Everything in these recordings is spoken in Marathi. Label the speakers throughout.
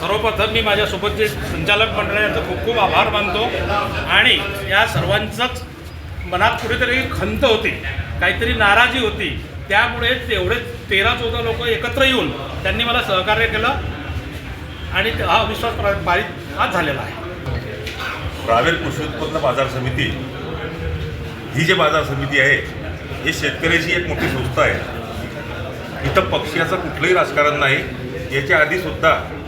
Speaker 1: सर्वप्रथम मी माझ्यासोबत जे संचालक मंडळ आहे खूप खूप आभार मानतो. आणि या सर्वांचंच मनात कुठेतरी खंत होती काहीतरी नाराजी होती. त्यामुळे तेवढे तेरा चौदा लोक एकत्र येऊन त्यांनी मला सहकार्य केलं. आणि हा विश्वास प्रा- पारित आज झालेला आहे.
Speaker 2: रावेर कृषी उत्पन्न बाजार समिती ही जी बाजार समिती आहे ही शेतकऱ्याची एक मोठी संस्था आहे. इथं पक्षाचं कुठलंही राजकारण नाही. याच्या आधीसुद्धा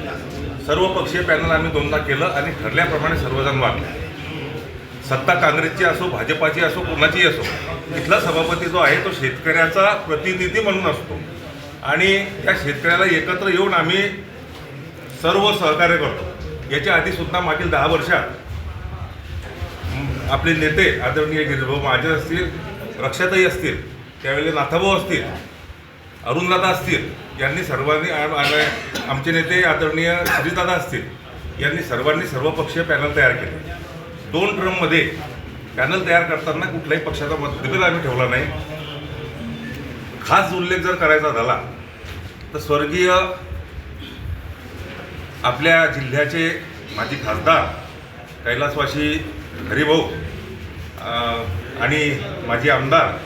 Speaker 2: सर्व पक्षीय पॅनल आम्ही दोनदा केलं आणि ठरल्याप्रमाणे सर्वजण वागले. सत्ता काँग्रेसची असो भाजपाची असो कोणाचीही असो इथला सभापती जो आहे तो शेतकऱ्याचा प्रतिनिधी म्हणून असतो. आणि त्या शेतकऱ्याला एकत्र येऊन आम्ही सर्व सहकार्य करतो. याच्या आधीसुद्धा मागील दहा वर्षात आपले नेते आदरणीय गिरीभाऊ महाजन असतील रक्षाताई असतील त्यावेळेला नाथाभाऊ असतील अरुणदादा असतील यांनी सर्वांनी आमचे नेते आदरणीय श्रीदादा असतील यांनी सर्वांनी सर्वपक्षीय पॅनल तयार केले. दोन ट्रममध्ये पॅनल तयार करताना कुठल्याही पक्षाचा मतभेद आम्ही ठेवला नाही. खास उल्लेख जर करायचा झाला तर स्वर्गीय आपल्या जिल्ह्याचे माजी खासदार कैलासवासी हरिभाऊ आणि माजी आमदार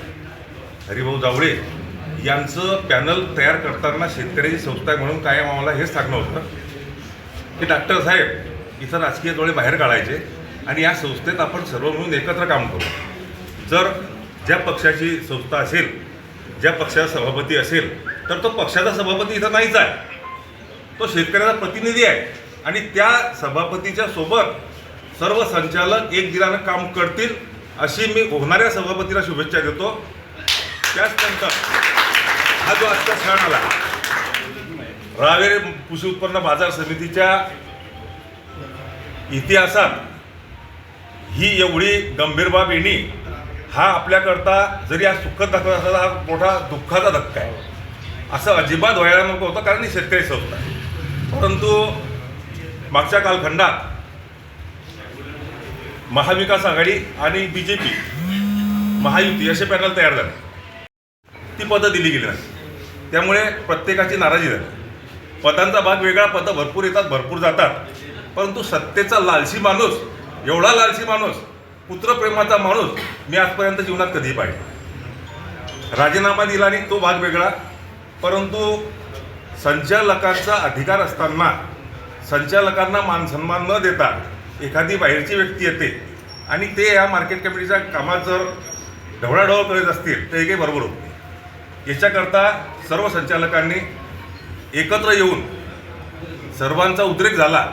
Speaker 2: हरिभाऊ जावळे यांचं पॅनल तयार करताना शेतकऱ्याची संस्था आहे म्हणून कायम आम्हाला हेच सांगणं होतं. की डॉक्टर साहेब इथं राजकीय डोळे बाहेर काढायचे आणि या संस्थेत आपण सर्व मिळून एकत्र काम करू. जर ज्या पक्षाची संस्था असेल ज्या पक्षाचा सभापती असेल तर तो पक्षाचा सभापती इथं नाहीच आहे. तो शेतकऱ्याचा प्रतिनिधी आहे. आणि त्या सभापतीच्या सोबत सर्व संचालक एक दिलानं काम करतील अशी मी होणाऱ्या सभापतीला शुभेच्छा देतो. त्याचनंतर हा जो आजचा सण आला. रावेरे कृषी उत्पन्न बाजार समितीच्या इतिहासात ही एवढी गंभीर बाब येणे हा आपल्याकरता जरी हा सुखद दाखवत असला हा मोठा दुःखाचा धक्का आहे. असं अजिबात व्हायला नको होतं कारण ही शेतकरी संस्था आहे. परंतु मागच्या कालखंडात महाविकास आघाडी आणि बी जे पी महायुती असे पॅनल तयार झाले. ती पदं दिली गेली नाही. त्यामुळे प्रत्येकाची नाराजी झाली. पदांचा भाग वेगळा पदं भरपूर येतात भरपूर जातात. परंतु सत्तेचा लालशी माणूस एवढा लालशी माणूस पुत्रप्रेमाचा माणूस मी आजपर्यंत जीवनात कधीही पाहिजे राजीनामा दिला आणि तो भाग वेगळा. परंतु संचालकांचा अधिकार असताना संचालकांना मानसन्मान न देता एखादी बाहेरची व्यक्ती येते आणि ते या मार्केट कमिटीच्या कामात जर ढवळाढवळ करत असतील तर हे काही बरोबर होत नाही. याच्याकरता सर्व संचालकांनी एकत्र येऊन सर्वांचा उद्रेक झाला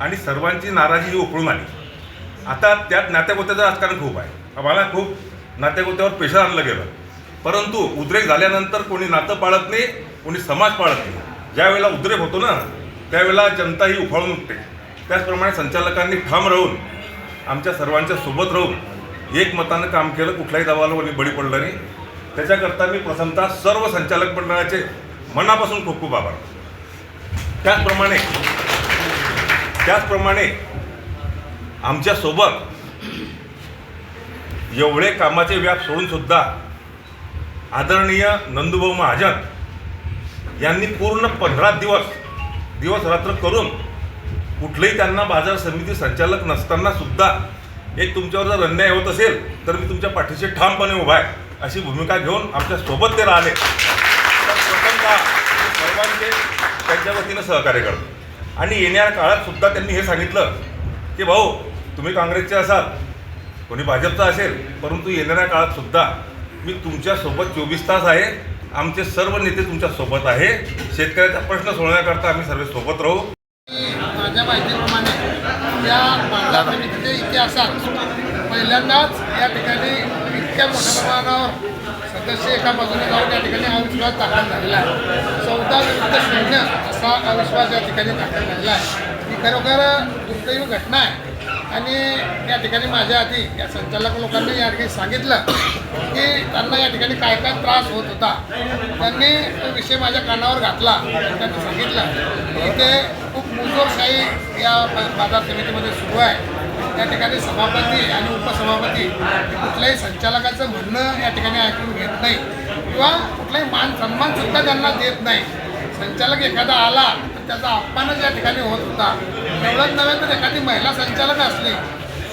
Speaker 2: आणि सर्वांची नाराजी ही उकळून आली. आता त्यात नात्यागोत्याचं राजकारण खूप आहे. आम्हाला खूप नात्यागोत्यावर प्रेशर आणलं गेलं. परंतु उद्रेक झाल्यानंतर कोणी नातं पाळत नाही कोणी समाज पाळत नाही. ज्यावेळेला उद्रेक होतो ना त्यावेळेला जनता ही उफाळून उठते. त्याचप्रमाणे संचालकांनी ठाम राहून आमच्या सर्वांच्या सोबत राहून एक मतानं काम केलं कुठल्याही दबावाला कोणी बळी पडलं नाही. त्याच्याकरता मी प्रथमतः सर्व संचालक मंडळाचे मनापासून खूप खूप आभार. त्याचप्रमाणे त्याचप्रमाणे आमच्यासोबत एवढे कामाचे व्याप सोडून सुद्धा आदरणीय नंदुभाऊ महाजन यांनी पूर्ण पंधरा दिवस दिवस रात्र करून कुठलेही त्यांना बाजार समिती संचालक नसताना सुद्धा एक तुमच्यावर जर अन्याय होत असेल तर मी तुमच्या पाठीशी ठामपणे उभा आहे. अशी भूमिका घेऊन आमच्यासोबत ते राहिले. तर प्रथमतः सर्वांचे त्यांच्या वतीनं सहकार्य करतो. आणि येणाऱ्या काळात सुद्धा त्यांनी हे सांगितलं की भाऊ तुम्ही काँग्रेसचे असाल कोणी भाजपचा असेल परंतु येणाऱ्या काळात सुद्धा मी तुमच्यासोबत चोवीस तास आहे आमचे सर्व नेते तुमच्यासोबत आहे. शेतकऱ्याचा प्रश्न सोडवण्याकरता आम्ही सर्व सोबत राहू.
Speaker 3: माझ्या माहितीप्रमाणे या समितीच्या इतिहासात पहिल्यांदाच या ठिकाणी इतक्या मोठ्या प्रमाणावर सदस्य एका बाजूने जाऊन या ठिकाणी अविश्वास दाखल झालेला आहे. चौदा विरुद्ध शून्य असा अविश्वास या ठिकाणी दाखल झालेला आहे. ही खरोखर दुर्दैवी घटना आहे. आणि या ठिकाणी माझ्या आधी या संचालक लोकांनी या ठिकाणी सांगितलं की त्यांना या ठिकाणी काय काय त्रास होत होता. त्यांनी तो विषय माझ्या कानावर घातला. त्यांनी सांगितलं की इथे खूप मुजोरशाही या बाजार समितीमध्ये सुरू आहे. त्या ठिकाणी सभापती आणि उपसभापती कुठल्याही संचालकाचं म्हणणं या ठिकाणी ऐकून घेत नाही. किंवा कुठलाही मान सन्मानसुद्धा त्यांना देत नाही. संचालक एखादा आला तर त्याचा अपमानच या ठिकाणी होत होता. एवढंच नव्हे तर एखादी महिला संचालक असली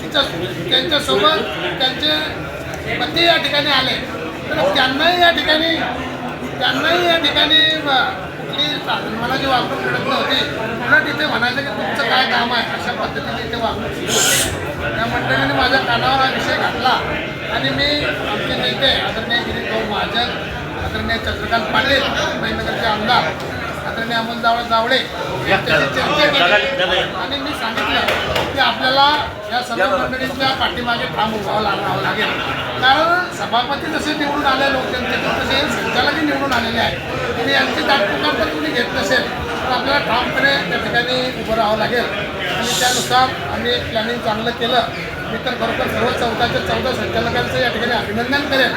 Speaker 3: तिच्या त्यांच्यासोबत त्यांचे पती या ठिकाणी आले तर त्यांनाही या ठिकाणी त्यांनाही या ठिकाणी की मला जे वागणूक मिळत नव्हती मला तिथे म्हणायचं की तुमचं काय काम आहे? अशा पद्धतीने तिथे वागणूक त्या मंडळीने माझ्या कानावर हा विषय घातला आणि मी आमचे नेते आदरणीय गिरीश भाऊ महाजन आदरणीय चंद्रकांत पाटील महिनगरचे आमदार आदरणीय अमोल जावळे जावळे यांच्याशी चर्चा केली आणि मी सांगितलं की आपल्याला या सर्व मंडळींच्या पाठीमागे ठाम उभावं लागावं लागेल. कारण सभापती जसे निवडून आले लोकसंख्येतून तसे संचालकही निवडून आलेले आहेत आणि यांची दाटपुकार जर तुम्ही घेत नसेल तर आपल्याला ठामपणे त्या ठिकाणी उभं राहावं लागेल. आणि त्यानुसार आम्ही एक प्लॅनिंग चांगलं केलं. मी तर खरोखर सर्व चौदाच्या चौदा संचालकांचं या ठिकाणी अभिनंदन करेन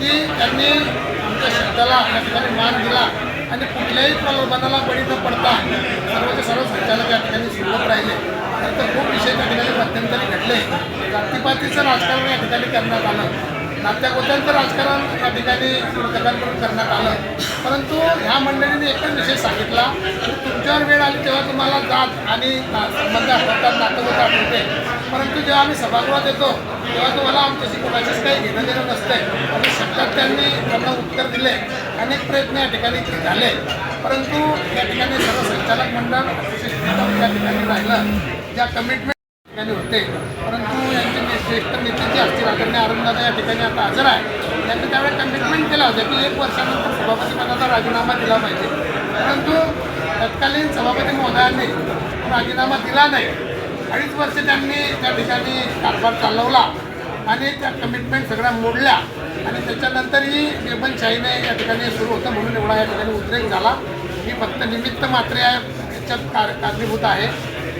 Speaker 3: की त्यांनी आमच्या शब्दाला या ठिकाणी मान दिला. आणि कुठल्याही प्रलोभनाला बळी न पडता सर्वचे सर्व संचालक या ठिकाणी सोबत राहिले. नंतर खूप विषय त्या ठिकाणी मध्यंतरी घडले. जातीपातीचं राजकारण या ठिकाणी करण्यात आलं. नात्यागोत्यांचं राजकारण या ठिकाणी विरोधकांकडून करण्यात आलं. परंतु ह्या मंडळीने एकच विषय सांगितला. की तुमच्यावर वेळ आली तेव्हा तुम्हाला जात आणि संबंध आठवतात नातं आठवते परंतु जेव्हा आम्ही सभागृहात येतो तेव्हा तुम्हाला आमच्याशी कोणाचीच काही घेणं देणं नसतंय. आणि शब्दात त्यांनी त्यांना उत्तर दिले अनेक प्रयत्न या ठिकाणी झाले. परंतु या ठिकाणी सर्व संचालक मंडळ या ठिकाणी राहिलं. ज्या कमिटमेंट ठिकाणी होते. परंतु यांचे ज्येष्ठ श्रेष्ठ नेते जे असतील आदरणीय अरुणदादा या ठिकाणी आता हजर आहे त्यांनी त्यावेळेस कमिटमेंट केलं होतं की एक वर्षानंतर सभापती पदाचा राजीनामा दिला पाहिजे. परंतु तत्कालीन सभापती महोदयांनी राजीनामा दिला नाही. अडीच वर्ष त्यांनी त्या ठिकाणी कारभार चालवला आणि त्या कमिटमेंट सगळ्या मोडल्या. आणि त्याच्यानंतरही निर्बनशाहीने या ठिकाणी सुरू होतं म्हणून एवढा या ठिकाणी उद्रेक झाला. मी फक्त निमित्त मात्र या याच्यात कार कारणीभूत आहे.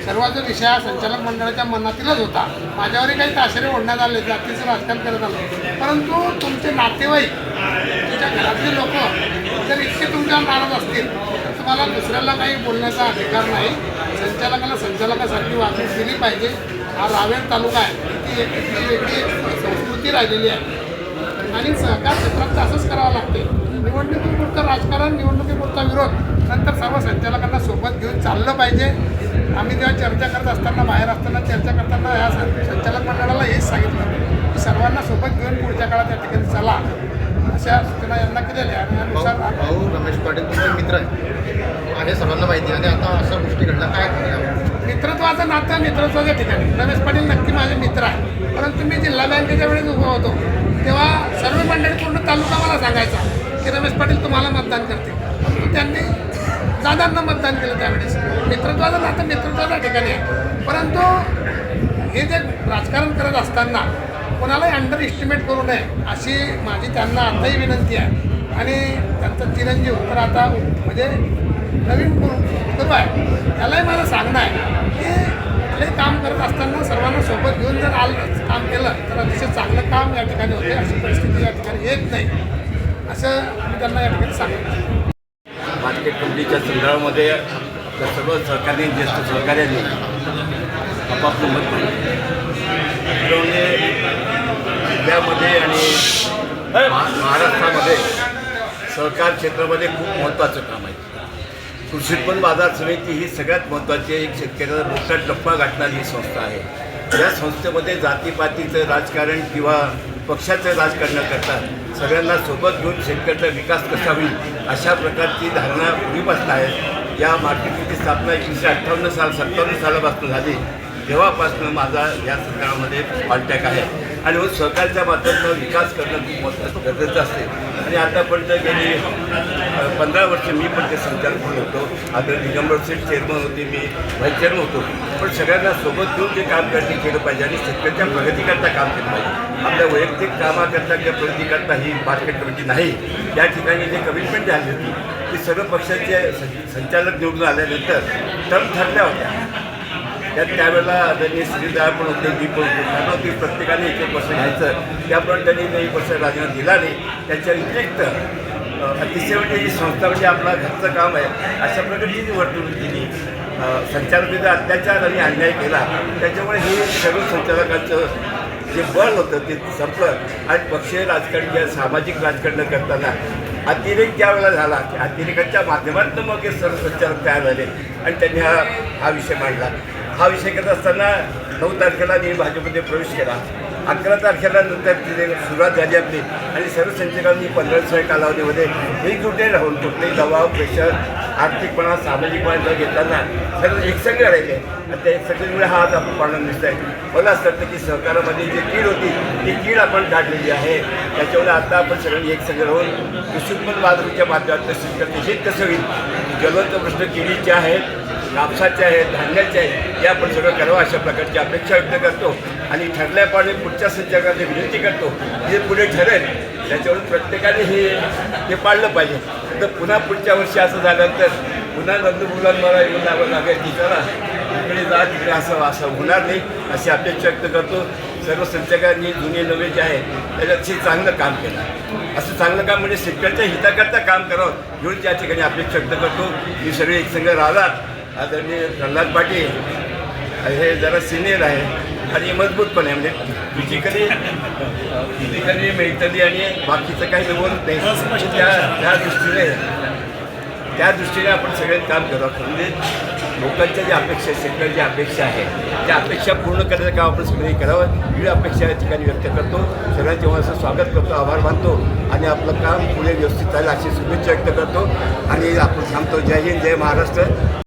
Speaker 3: सर्व जो विषय हा संचालक मंडळाच्या मनातीलच होता. माझ्यावरही काही ताशेरे ओढण्यात आले जातीचं राजकारण करत आलं. परंतु तुमचे नातेवाईक तुमच्या घरातले लोक जर इतके तुमच्या नाराज असतील तर तुम्हाला दुसऱ्याला काही बोलण्याचा अधिकार नाही. संचालकाला संचालकासारखी वागणूक दिली पाहिजे. हा रावेर तालुका आहे. ती एक वेगळी संस्कृती राहिलेली आहे. आणि सहकार क्षेत्रात असंच करावं लागते. निवडणुकीपुरतं राजकारण निवडणुकीपुरता विरोध नंतर सर्व संचालकांना सोबत घेऊन चाललं पाहिजे. आम्ही जेव्हा चर्चा करत असताना बाहेर असताना चर्चा करताना या संचालक मंडळाला हेच सांगितलं की सर्वांना सोबत घेऊन पुढच्या काळात त्या ठिकाणी चला. अशा सूचना यांना केलेल्या आणि यानुसार
Speaker 4: भाऊ रमेश पाटील तुमचे मित्र आहे आहे सर्वांना माहिती आणि आता अशा गोष्टी घडल्या. काय घडल्या
Speaker 3: मित्रत्वाचं नातं मित्रत्वाच्या ठिकाणी. रमेश पाटील नक्की माझे मित्र आहे. परंतु मी जिल्हा बँकेच्या वेळेस उभा होतो. तेव्हा सर्व मंडळी पूर्ण तालुका मला सांगायचा की रमेश पाटील तुम्हाला मतदान करते परंतु त्यांनी दादांना मतदान केलं त्यावेळेस. मित्रत्वाचं नातं मित्रत्वाच्या ठिकाणी आहे. परंतु हे जे राजकारण करत असताना कोणालाही अंडर इस्टिमेट करू नये अशी माझी त्यांना आताही विनंती आहे. आणि त्यांचा चिरंजीव तर आता म्हणजे नवीन गुरु आहे त्यालाही मला सांगणं आहे की कुठलंही काम करत असताना सर्वांना सोबत घेऊन जर आलं काम केलं तर अतिशय चांगलं काम या ठिकाणी होते अशी परिस्थिती या ठिकाणी येत नाही. असं मी त्यांना या ठिकाणी सांगितलं
Speaker 5: मार्केट कमिटीच्या संदर्भामध्ये सर्व सहकारी ज्येष्ठ सहकार्यांनी आपापलं मत त्यामुळे जिल्ह्यामध्ये आणि महा- महाराष्ट्रामध्ये सहकार क्षेत्रामध्ये खूप महत्त्वाचं काम आहे. कृषी उत्पन्न बाजार समिती ही सगळ्यात महत्त्वाची एक शेतकऱ्याचा मोठा टप्पा गाठणारी ही संस्था आहे. या संस्थेमध्ये जातीपातीचं राजकारण किंवा पक्षाचं राजकारण करता सगळ्यांना सोबत घेऊन शेतकऱ्याचा विकास कसा होईल अशा प्रकारची धारणा पूर्वीपासून आहे. या मार्केटची स्थापना एकोणीसशे अठ्ठावन्न साल सत्तावन्न सालापासून झाली. तेव्हापासून माझा या सरकारामध्ये कॉन्टॅक्ट आहे. आणि सरकारच्या सहकारच्या माध्यमातून विकास करणं खूप महत्त्वाचं गरजेचं असते. आणि आतापर्यंत गेली पंधरा वर्ष मी पण ते संचालक म्हणून होतो. आता दिगंबर सेठ चेअरमन होते मी व्हाईस चेअरमन होतो. पण सगळ्यांना सोबत घेऊन ते काम करणे केलं पाहिजे आणि शेतकऱ्याच्या प्रगतीकरता काम केलं पाहिजे. आपल्या वैयक्तिक कामाकरता किंवा प्रगतीकरता ही मार्केट कमिटी नाही. या ठिकाणी जे कमिटमेंट झाली होती ती सर्व पक्षाचे संचालक निवडून आल्यानंतर टर्म ठरल्या होत्या. त्यात त्यावेळेला आदरणीय श्रीदया पण होते मी पण होते. प्रत्येकाने एक एक वर्ष घ्यायचं. त्याप्रमाणे त्यांनी एक वर्ष राजीनामा दिला नाही. त्याच्या व्यतिरिक्त अतिशय म्हणजे ही संस्था म्हणजे आपला घरचं काम आहे. अशा प्रकारची जी वर्तणूक दिली अ, अत्याचार आणि अन्याय केला त्याच्यामुळे हे सर्व संचालकांचं जे बळ होतं ते संपलं. आणि पक्षीय राजकारण किंवा सामाजिक राजकारण करताना अतिरेक ज्या वेळेला झाला त्या अतिरेकाच्या माध्यमातून मग हे सर्व संचालक तयार झाले आणि त्यांनी हा हा विषय मांडला. हा विषय करत असताना नऊ तारखेला मी भाजपमध्ये प्रवेश केला. अकरा तारखेला नंतर तिथे सुरुवात झाली आपली. आणि सर्व संचालकांनी पंधरा दिवसाच्या कालावधीमध्ये एकजुटे राहून कुठलेही दबाव प्रेशर आर्थिकपणा सामाजिकपणा न घेताना सर्व एकसंघ राहिले. आणि त्या एकसंघामुळे हा आज आपण पाहणं दिसत आहे मला असं वाटतं की सहकारामध्ये जी कीड होती ती कीड आपण काढलेली आहे. त्याच्यामुळे आता आपण सगळ्यांनी एकसंघ राहून कृषी उत्पन्न बाजाराच्या माध्यमातून शेतकऱ्यांचे हित कसं होईल? ज्वलंत प्रश्न केळीचे आहेत. कापसाचे आहेत धान्याचे आहेत हे आपण सगळं करावं अशा प्रकारची अपेक्षा व्यक्त करतो. आणि ठरल्याप्रमाणे पुढच्या संचालकांना विनंती करतो जे पुढे ठरेल त्याच्यावरून प्रत्येकाने हे हे पाळलं पाहिजे. तर पुन्हा पुढच्या वर्षी असं झाल्यानंतर पुन्हा नंद मुलांना येऊन लावावं लागेल की चला इकडे जा तिकडे असं असं होणार नाही अशी अपेक्षा व्यक्त करतो. सर्व संचालकांनी जुने नवे जे आहे त्याच्यात हे चांगलं काम केलं. असं चांगलं काम म्हणजे शेतकऱ्याच्या हिताकरता काम करावं घेऊन त्या ठिकाणी अपेक्षा व्यक्त करतो. मी सगळे एकसंग राहतात आदरणीय प्रल्हाद पाटील हे जरा सिनियर आहे आणि मजबूत पण आहे म्हणजे फिजिकली फिजिकली मेंटली आणि बाकीचं काही बोलत नाही. त्या त्या दृष्टीने त्या दृष्टीने आपण सगळ्यांनी काम करावं म्हणजे लोकांच्या ज्या अपेक्षा आहेत शेतकऱ्याची अपेक्षा आहे त्या अपेक्षा पूर्ण करण्याचं काम आपण सगळ्यांनी करावं. ही अपेक्षा या ठिकाणी व्यक्त करतो. सगळ्यांचे असं स्वागत करतो आभार मानतो आणि आपलं काम पुढे व्यवस्थित चालेल अशी शुभेच्छा व्यक्त करतो. आणि आपण थांबतो. जय हिंद जय महाराष्ट्र.